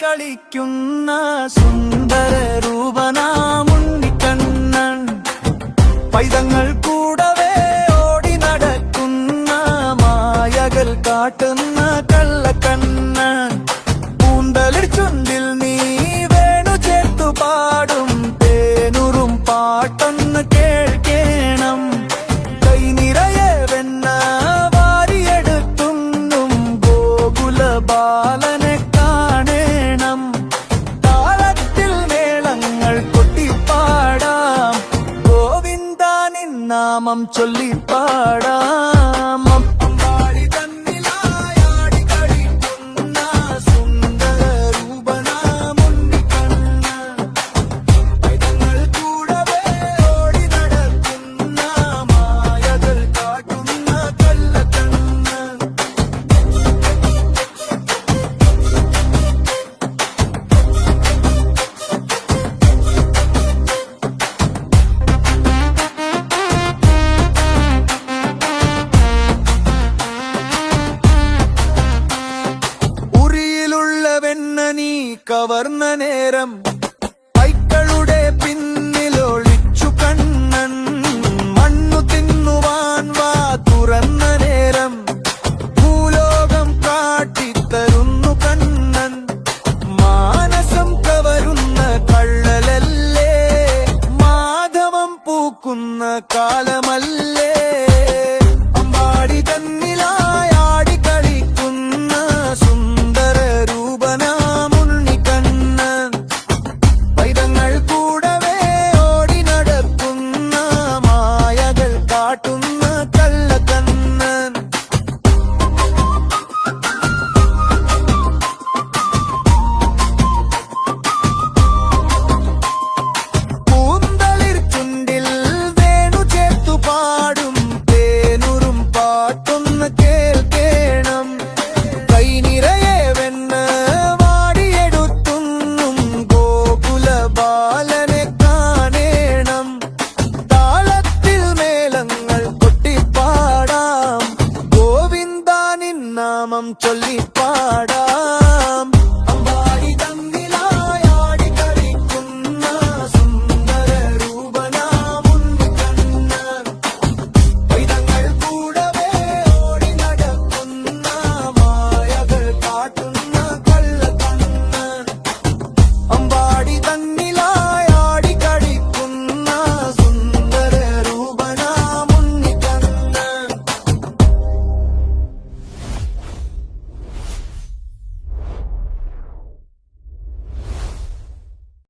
കളിക്കുന്ന സുന്ദര രൂപനാമുണ്ണിക്കണ്ണൻ പൈതങ്ങൾ കൂടവേ ഓടി നടക്കുന്ന മായകൾ കാട്ടുന്ന കള്ളക്കണ്ണൻ நாமம் சொல்லி பாடா. നീ കവർന്ന നേരം പൈക്കളുടെ പിന്നിലൊളിച്ചു കണ്ണൻ. മണ്ണു തിന്നുവാൻ വാ തുറന്ന നേരം ഭൂലോകം കാട്ടിത്തരുന്നു കണ്ണൻ. മാനസം കവരുന്ന കള്ളലല്ലേ? മാധവം പൂക്കുന്ന കാലമല്ലേ? ராகம் சொல்லி பாடா.